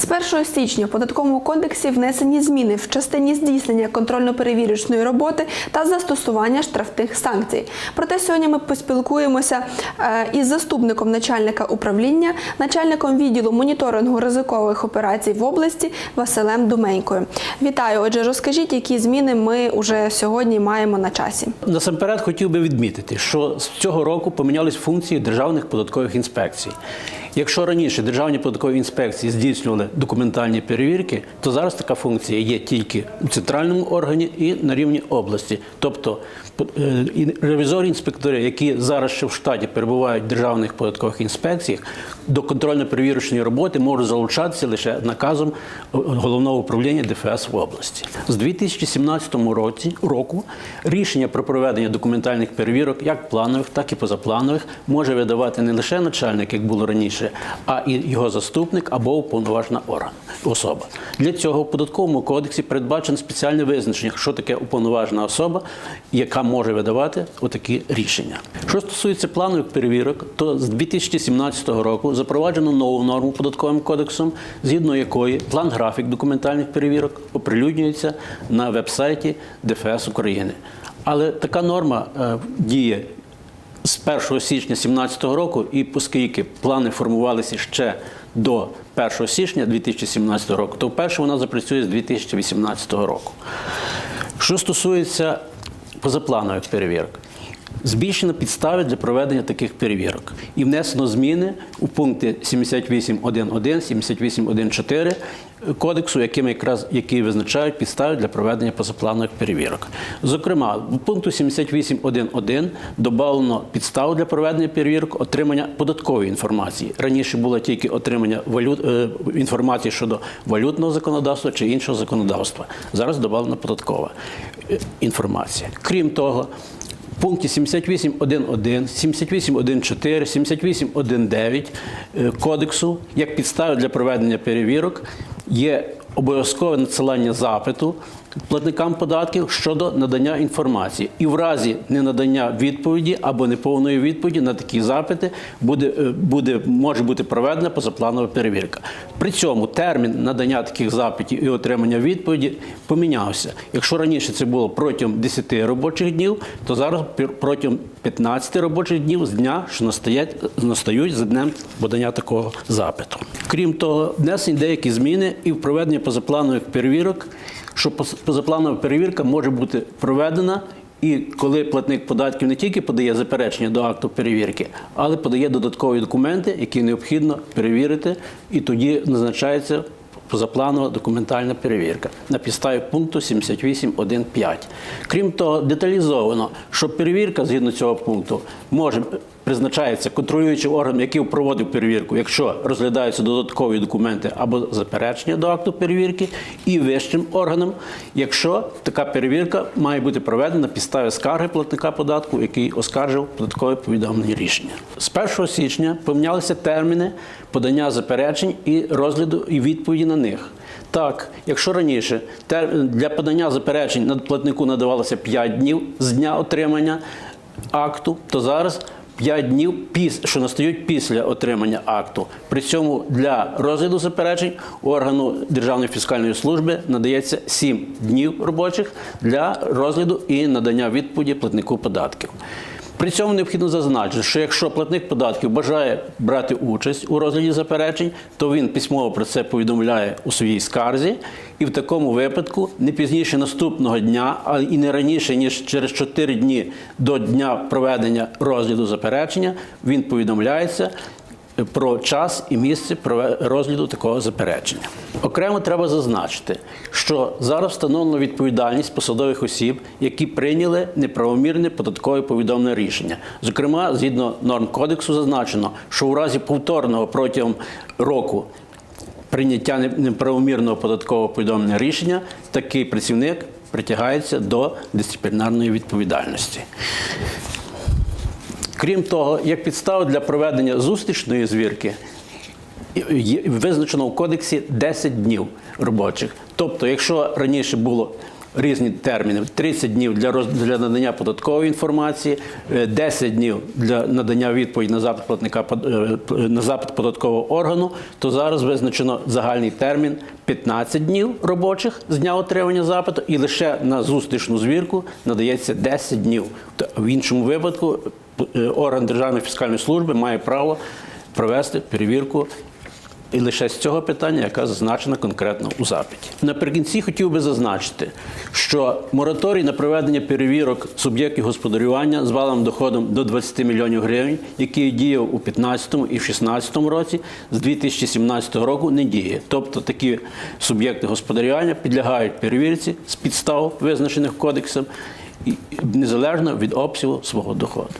З 1 січня в податковому кодексі внесені зміни в частині здійснення контрольно-перевірочної роботи та застосування штрафних санкцій. Проте сьогодні ми поспілкуємося е, із заступником начальника управління, начальником відділу моніторингу ризикових операцій в області Василем Думенькою. Вітаю. Отже, розкажіть, які зміни ми уже сьогодні маємо на часі. Насамперед хотів би відмітити, що з цього року помінялись функції державних податкових інспекцій. Якщо раніше державні податкові інспекції здійснювали документальні перевірки, то зараз така функція є тільки у центральному органі і на рівні області. Тобто е, ревізори інспектори, які зараз ще в штаті перебувають в державних податкових інспекціях, до контрольно-перевірочної роботи можуть залучатися лише наказом головного управління ДФС в області. З 2017 році року рішення про проведення документальних перевірок, як планових, так і позапланових, може видавати не лише начальник, як було раніше, а і його заступник або уповноважена орган особа. Для цього в податковому кодексі передбачено спеціальне визначення, що таке уповноважена особа, яка може видавати отакі рішення. Що стосується планових перевірок, то з 2017 року запроваджено нову норму податковим кодексом, згідно якої план-графік документальних перевірок оприлюднюється на веб-сайті ДФС України. Але така норма е, діє з 1 січня 2017 року, і оскільки плани формувалися ще до 1 січня 2017 року, то вперше вона запрацює з 2018 року. Що стосується позапланових перевірок, збільшено підстави для проведення таких перевірок і внесено зміни у пункти 78.1.1, 78.1.4 кодексу, якими якраз які визначають підстави для проведення позапланових перевірок. Зокрема, в пункту 78.1.1 додано підставу для проведення перевірок отримання податкової інформації. Раніше було тільки отримання валют е, інформації щодо валютного законодавства чи іншого законодавства. Зараз додана податкова е, інформація. Крім того, пункті 78.1.1, 78.1.4, 78.1.9 е, кодексу як підстави для проведення перевірок є обов'язкове надсилання запиту платникам податків щодо надання інформації. І в разі ненадання відповіді або неповної відповіді на такі запити буде, е, буде, може бути проведена позапланова перевірка. При цьому термін надання таких запитів і отримання відповіді помінявся. Якщо раніше це було протягом 10 робочих днів, то зараз протягом 15 робочих днів з дня, що настають, настають за днем подання такого запиту. Крім того, внесені деякі зміни і в проведення позапланових перевірок, що позапланова перевірка може бути проведена. І коли платник податків не тільки подає заперечення до акту перевірки, але подає додаткові документи, які необхідно перевірити, і тоді назначається позапланова документальна перевірка на підставі пункту 78.1.5. Крім того, деталізовано, що перевірка згідно цього пункту може призначається контролюючим органом, який проводив перевірку, якщо розглядаються додаткові документи або заперечення до акту перевірки, і вищим органом, якщо така перевірка має бути проведена на підставі скарги платника податку, який оскаржив податкове повідомлення рішення. З 1 січня помінялися терміни подання заперечень і розгляду і відповіді на них. Так, якщо раніше для подання заперечень надплатнику надавалося 5 днів з дня отримання акту, то зараз 5 днів, що настають після отримання акту. При цьому для розгляду заперечень органу Державної фіскальної служби надається 7 днів робочих для розгляду і надання відповіді платнику податків. При цьому необхідно зазначити, що якщо платник податків бажає брати участь у розгляді заперечень, то він письмово про це повідомляє у своїй скарзі, і в такому випадку не пізніше наступного дня, а і не раніше ніж через 4 дні до дня проведення розгляду заперечення, він повідомляється про час і місце розгляду такого заперечення. Окремо треба зазначити, що зараз встановлено відповідальність посадових осіб, які прийняли неправомірне податкове повідомлене рішення. Зокрема, згідно норм кодексу, зазначено, що у разі повторного протягом року. Прийняття неправомірного податкового повідомлення рішення такий працівник притягається до дисциплінарної відповідальності. Крім того, як підстава для проведення зустрічної звірки визначено в кодексі 10 днів робочих. Тобто, якщо раніше було різні терміни: 30 днів для роз- для надання податкової інформації, е, 10 днів для надання відповіді на запит платника е, на запит податкового органу. То зараз визначено загальний термін 15 днів робочих з дня отримання запиту, і лише на зустрічну звірку надається 10 днів. В іншому випадку е, орган Державної фіскальної служби має право провести перевірку і лише з цього питання, яка зазначена конкретно у запиті. Наприкінці хотів би зазначити, що мораторій на проведення перевірок суб'єктів господарювання з валовим доходом до 20 мільйонів гривень, який діяв у 2015 і в 2016 році, з 2017 року не діє. Тобто такі суб'єкти господарювання підлягають перевірці з підстав, визначених кодексом, незалежно від обсягу свого доходу.